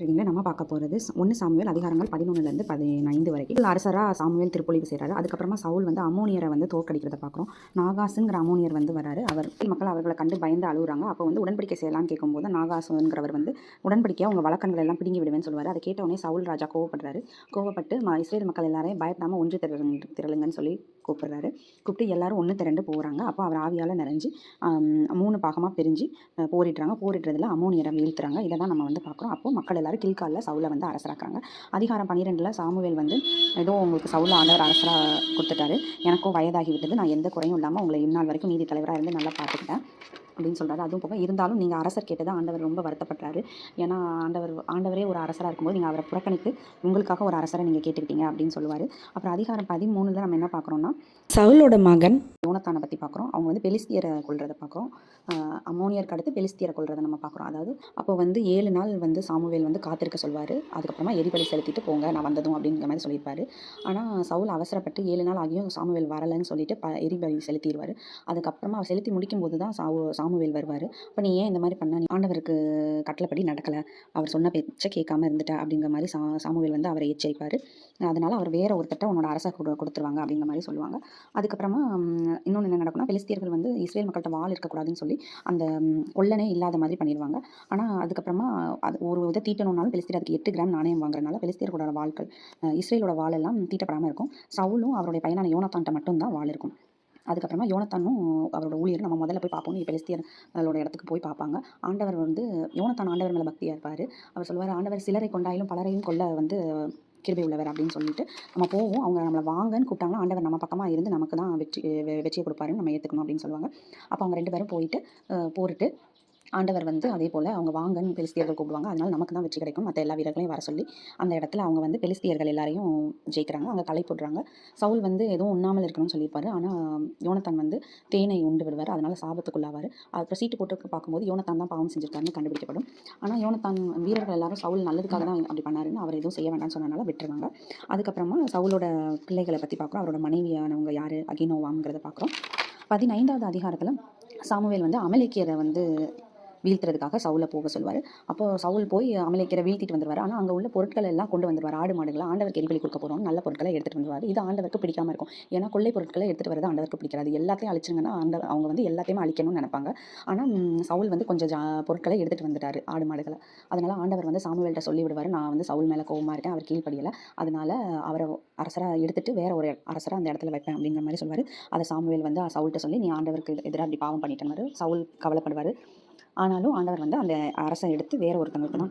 ரீடிங்கில் நம்ம பார்க்க போகிறது ஒன்று சாமுவேல் அதிகாரங்கள் பதினொன்றுலேருந்து பதினைந்து வரைக்கும். அரசராக சாமுவேல் திருப்பொழிவு செய்கிறாரு அதுக்கப்புறமா சவுல் வந்து அமோனியரை வந்து தோற்கடிக்கிறத பார்க்குறோம். நாகாசுங்கிற அமோனியர் வந்து வராரு. அவர் மக்கள் அவர்களை கண்டு பயந்து அழுகுறாங்க அப்போ வந்து உடன்படிக்கை செய்யலாம்னு கேட்கும்போது நாகாசுங்கிறவர் வந்து உடன்படிக்கையாக அவங்க வழக்கங்கள் எல்லாம் பிடுங்கி விடுவேன்னு சொல்லுவார். அதை கேட்டவுடனே சவுல் ராஜா கோவப்படுறாரு. கோவப்பட்டு ம இஸ்ரேல் மக்கள் எல்லாரையும் பயப்படாமல் ஒன்று திரளுங்க திரளுங்கன்னு சொல்லி கூப்பிடுறாரு. கூப்பிட்டு எல்லாரும் ஒன்று திரண்டு போகிறாங்க அப்போ அவர் ஆவியால் நிறைஞ்சு மூணு பாகமாக பிரிஞ்சு போரிடுறாங்க. போரிடுறதுல அமோனியரை வீழ்த்துறாங்க. இதை தான் நம்ம வந்து பார்க்குறோம். அப்போ மக்கள் எல்லாரும் கில்காலில் சவுலை வந்து அரசராக்குறாங்க. அதிகாரம் பன்னிரெண்டில் சாமுவேல் வந்து ஏதோ உங்களுக்கு சவுல ஆண்டவர் அரசராக கொடுத்துட்டாரு. எனக்கும் வயதாகி விட்டது. நான் எந்த குறையும் இல்லாமல் உங்களை இந்நாள் வரைக்கும் நீதி தலைவராக இருந்து நல்லா பார்த்துக்கிட்டேன். அப்படின்னு சொல்கிறாரு அதுவும் போக இருந்தாலும் நீங்கள் அரசர் கேட்டதை ஆண்டவர் ரொம்ப வருத்தப்படுறாரு. ஏன்னா ஆண்டவர் ஆண்டவரே ஒரு அரசராக இருக்கும்போது நீங்கள் அவரை புறக்கணித்து உங்களுக்காக ஒரு அரசரை நீங்கள் கேட்டுக்கிட்டீங்க அப்படின்னு சொல்லுவார். அப்புறம் அதிகாரம் பதிமூணில் நம்ம என்ன பார்க்குறோம்னா சவுலோட மகன் யோனத்தானை பற்றி பார்க்குறோம். அவங்க வந்து பெலிஸ்தியரை கொள்றதை பார்க்குறோம். ஆஹ் அம்மோனியருக்கு அடுத்து பெலிஸ்தியரை கொள்றதை நம்ம பார்க்குறோம். அதாவது அப்போ வந்து ஏழு நாள் வந்து சாமுவேல் வந்து காத்திருக்க சொல்வார். அதுக்கப்புறமா எரிபலி செலுத்திட்டு போங்க நான் வந்ததும் அப்படிங்கிற மாதிரி சொல்லியிருப்பாரு. ஆனால் சவுல் அவசரப்பட்டு ஏழு நாள் ஆகியும் சாமுவேல் வரலைன்னு சொல்லிட்டு ப எரிபலி செலுத்திடுவார் அதுக்கப்புறமா அவர் செலுத்தி முடிக்கும் போது தான் சாவு சாமுவேல் வருவார். அப்போ நீ ஏன் இந்த மாதிரி பண்ண? நீ ஆண்டவருக்கு கட்டளைப்படி நடக்கலை. அவர் சொன்ன பேச்சை கேட்காம இருந்துட்ட அப்படிங்கிற மாதிரி சா சாமுவேல் வந்து அவரை எச்சரிப்பார். அதனால் அவர் வேற ஒருத்தட்ட உன்னோட அரசை கொடு கொடுத்துருவாங்க அப்படிங்கிற மாதிரி சொல்லுவாங்க. அதுக்கப்புறமா இன்னொன்று என்ன நடக்கும்னா பெலிஸ்தியர்கள் வந்து இஸ்ரேல் மக்கள்கிட்ட வாழ் இருக்கக்கூடாதுன்னு சொல்லி அந்த கொள்ளனே இல்லாத மாதிரி பண்ணிடுவாங்க. ஆனால் அதுக்கப்புறமா அது ஒரு வித தீட்டணும்னாலும் பெலிஸ்தியர் அதுக்கு எட்டு கிராம் நாணயம் வாங்குறதுனால பெலிஸ்தியர்களோட வாள்கள் இஸ்ரேலோட வாழெல்லாம் தீட்டப்படாமல் இருக்கும். சவுலும் அவருடைய பையனான யோனத்தான்ட்ட மட்டும்தான் வாள் இருக்கும். அதுக்கப்புறமா யோனத்தானும் அவரோட ஊழியர் நம்ம முதல்ல போய் பார்ப்போம். பெலிஸ்தியர்களோட இடத்துக்கு போய் பார்ப்பாங்க. ஆண்டவர் வந்து யோனத்தான் ஆண்டவர் மேலே பக்தியாக இருப்பார். அவர் சொல்லுவார் ஆண்டவர் சிலரை கொண்டாயிலும் பலரையும் கொள்ள வந்து கிருபை உள்ளவர் அப்படின்னு சொல்லிட்டு நம்ம போவோம். அவங்க நம்மளை வாங்கன்னு கூப்பிட்டாங்கன்னா ஆண்டவர் நம்ம பக்கமாக இருந்து நமக்கு தான் வெற்றி வெற்றியை கொடுப்பாருன்னு நம்ம ஏற்றுக்கணும் அப்படின்னு சொல்லுவாங்க. அப்போ அவங்க ரெண்டு பேரும் போயிட்டு போரிட்டு ஆண்டவர் வந்து அதே போல் அவங்க வாங்கன்னு பெலிஸ்தியர்கள் கூப்பிடுவாங்க. அதனால் நமக்கு தான் வெற்றி கிடைக்கும். மற்ற எல்லா வீரர்களையும் வர சொல்லி அந்த இடத்துல அவங்க வந்து பெலிஸ்தியர்கள் எல்லாரையும் ஜெயிக்கிறாங்க. அங்கே களை போடுறாங்க. சவுல் வந்து எதுவும் உண்ணாமல் இருக்கணும்னு சொல்லியிருப்பாரு. ஆனால் யோனத்தான் வந்து தேனை உண்டு விடுவார். அதனால் சாபத்துக்குள்ளாவார் அப்புறம் சீட்டு போட்டு பார்க்கும்போது யோனத்தான் தான் பாவம் செஞ்சிருக்காருன்னு கண்டுபிடிக்கப்படும். ஆனால் யோனத்தான் வீரர்கள் எல்லாரும் சவுல் நல்லதுக்காக தான் அப்படி பண்ணாருன்னு அவர் எதுவும் செய்ய வேண்டாம்னு சொன்னனால விட்டுருவாங்க. அதுக்கப்புறமா சவுலோட பிள்ளைகளை பற்றி பார்க்குறோம். அவரோட மனைவியானவங்க யார்? அகினோவாங்கிறத பார்க்குறோம். பதினைந்தாவது அதிகாரத்தில் சாமுவேல் வந்து அமலேக்கியரை வந்து வீழ்த்துறதுக்காக சவுலை போக சொல்வார். அப்போ சவுல் போய் அமலைக்கரை வீழ்த்திட்டு வந்துருவார். ஆனால் அங்கே உள்ள பொருட்கள் எல்லாம் கொண்டு வந்துருவார். ஆடு மாடுகளை ஆண்டவருக்கு எரிபலி கொடுக்க போகிறோம் நல்ல பொருட்களை எடுத்துகிட்டு வந்துருவார். இது ஆண்டவருக்கு பிடிக்காம இருக்கும். ஏன்னா கொள்ளை பொருட்களை எடுத்துகிட்டு வரது ஆண்டவருக்கு பிடிக்காது. எல்லாத்தையும் அழிச்சிங்கன்னா ஆண்ட அவங்க வந்து எல்லாத்தையுமே அழிக்கணும்னு நினைப்பாங்க. ஆனால் சவுல் வந்து கொஞ்சம் ஜா பொருட்களை எடுத்துகிட்டு வந்துட்டார் ஆடு மாடுகளை. அதனால் ஆண்டவர் வந்து சாமுவேல்கிட்ட சொல்லி விடுவார். நான் வந்து சவுல் மேலே கோவமாக இருக்கேன். அவர் கீழ்ப்படியலை. அதனால் அவரை அரசராக எடுத்துட்டு வேற ஒரு அரசராக அந்த இடத்துல வைப்பேன் அப்படிங்கிற மாதிரி சொல்வார். அதை சாமுவேல் வந்து சவுல்கிட்ட சொல்லி நீ ஆண்டவருக்கு எதிராக அப்படி பாவம் பண்ணிட்டேன் சவுல் கவலைப்படுவார். ஆனாலும் ஆண்டவர் வந்து அந்த அரசை எடுத்து வேற ஒருத்தவங்களுக்கு தான் கொடுப்பாரு